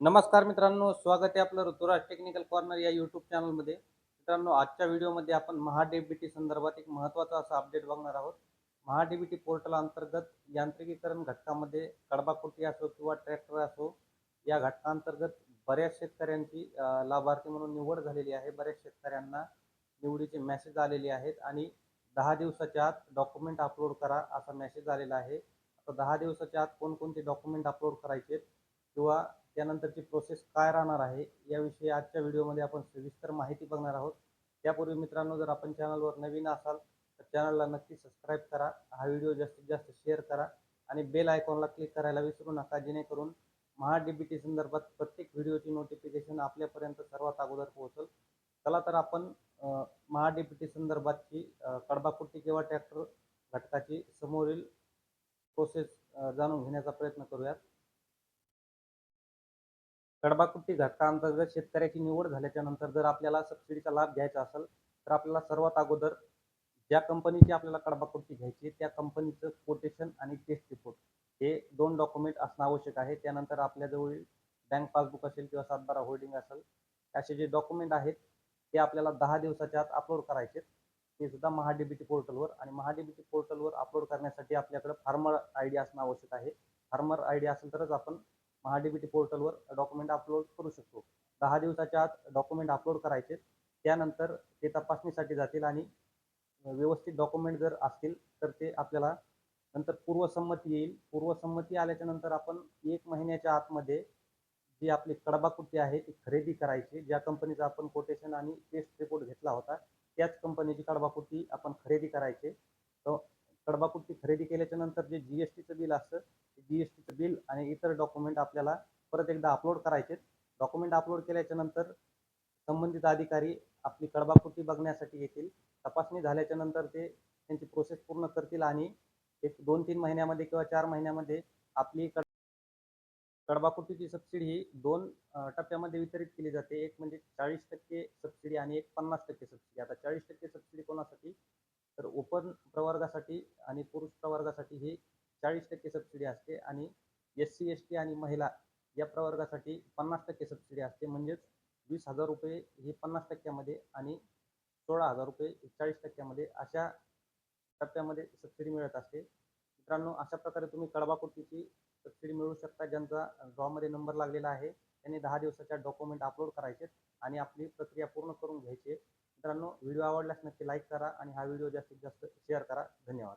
नमस्कार मित्रांनो स्वागत आहे आपलं ऋतुराज टेक्निकल कॉर्नर या यूट्यूब चॅनलमध्ये. मित्रांनो आजच्या व्हिडिओमध्ये आपण महाडीबीटी संदर्भात एक महत्त्वाचा असा अपडेट बघणार आहोत. महाडीबीटी पोर्टल अंतर्गत यांत्रिकीकरण घटकामध्ये कडबाकुटी असो किंवा ट्रॅक्टर असो या घटकांतर्गत बऱ्याच शेतकऱ्यांची लाभार्थी म्हणून निवड झालेली आहे. बऱ्याच शेतकऱ्यांना निवडीचे मेसेज आलेले आहेत आणि दहा दिवसाच्या आत डॉक्युमेंट अपलोड करा असा मेसेज आलेला आहे. आता दहा दिवसाच्या आत कोणकोणते डॉक्युमेंट अपलोड करायचे किंवा त्यानंतरची प्रोसेस काय राहणार आहे याविषयी आजच्या व्हिडिओमध्ये आपण सविस्तर माहिती बघणार आहोत. त्यापूर्वी मित्रांनो जर आपण चॅनलवर नवीन असाल तर चॅनलला नक्की सबस्क्राईब करा. हा व्हिडिओ जास्तीत जास्त शेअर करा आणि बेल आयकॉनला क्लिक करायला विसरू नका जेणेकरून महाडीबीटी संदर्भात प्रत्येक व्हिडिओची नोटिफिकेशन आपल्यापर्यंत सर्वात अगोदर पोहोचल. चला तर आपण महाडीबीटी संदर्भातची कडबाकुट्टी किंवा ट्रॅक्टर घटकाची समोरील प्रोसेस जाणून घेण्याचा प्रयत्न करूयात. कडबाकुट्टी घटकांतर्गत शेतकऱ्याची निवड झाल्याच्यानंतर जर आपल्याला सबसिडीचा लाभ घ्यायचा असेल तर आपल्याला सर्वात अगोदर ज्या कंपनीची आपल्याला कडबाकुट्टी घ्यायची त्या कंपनीचं कोटेशन आणि टेस्ट रिपोर्ट हे दोन डॉक्युमेंट असणं आवश्यक आहे. त्यानंतर आपल्याजवळ बँक पासबुक असेल किंवा सातबारा होल्डिंग असेल असे जे डॉक्युमेंट आहेत ते आपल्याला दहा दिवसाच्या आत अपलोड करायचे ते सुद्धा महाडीबीटी पोर्टलवर आणि महाडीबीटी पोर्टलवर अपलोड करण्यासाठी आपल्याकडे फार्मर आय डी असणं आवश्यक आहे. फार्मर आय डी असेल तरच आपण महाडीबीटी पोर्टलवर डॉक्युमेंट अपलोड करू शकतो. दहा दिवसाच्या आत डॉक्युमेंट अपलोड करायचे. त्यानंतर ते तपासणीसाठी जातील आणि व्यवस्थित डॉक्युमेंट जर असतील तर ते आपल्याला नंतर पूर्वसंमती येईल. पूर्वसंमती आल्याच्यानंतर आपण एक महिन्याच्या आतमध्ये जी आपली कडबाकुटी आहे ती खरेदी करायची. ज्या कंपनीचा आपण कोटेशन आणि टेस्ट रिपोर्ट घेतला होता त्याच कंपनीची कडबाकुटी आपण खरेदी करायचे. तर कडबाकुट्टी खरेदी केल्याच्यानंतर जे जी एस टीचं बिल असतं जी एस टीचं बिल आणि इतर डॉक्युमेंट आपल्याला परत एकदा अपलोड करायचे डॉक्युमेंट अपलोड केल्याच्यानंतर संबंधित अधिकारी आपली कडबाकुट्टी बघण्यासाठी येतील. तपासणी झाल्याच्यानंतर ते त्यांची प्रोसेस पूर्ण करतील आणि एक दोन तीन महिन्यामध्ये किंवा चार महिन्यामध्ये आपली कड कडबाकुट्टीची सबसिडी ही दोन टप्प्यामध्ये वितरित केली जाते. एक म्हणजे चाळीस टक्के सबसिडी आणि एक पन्नास टक्के सबसिडी आता चाळीस टक्के सबसिडी कोणासाठी? तर ओपन प्रवर्गासाठी आणि पुरुष प्रवर्गासाठी ही चाळीस टक्के सबसिडी असते आणि एस सी एस टी आणि महिला या प्रवर्गासाठी पन्नास टक्के सबसिडी असते. म्हणजेच वीस हजार रुपये ही पन्नास टक्क्यामध्ये आणि सोळा हजार रुपये चाळीस टक्क्यामध्ये अशा टप्प्यामध्ये सबसिडी मिळत असते. मित्रांनो अशा प्रकारे तुम्ही कडबाकुट्टीची सबसिडी मिळू शकता ज्यांचा ड्रॉमध्ये नंबर लागलेला आहे. त्यांनी दहा दिवसाच्या डॉक्युमेंट अपलोड करायचे आणि आपली प्रक्रिया पूर्ण करून घ्यायची मित्रांनो व्हिडिओ आवडल्यास नक्की लाईक करा आणि हा व्हिडिओ जास्तीत जास्त शेअर करा. धन्यवाद.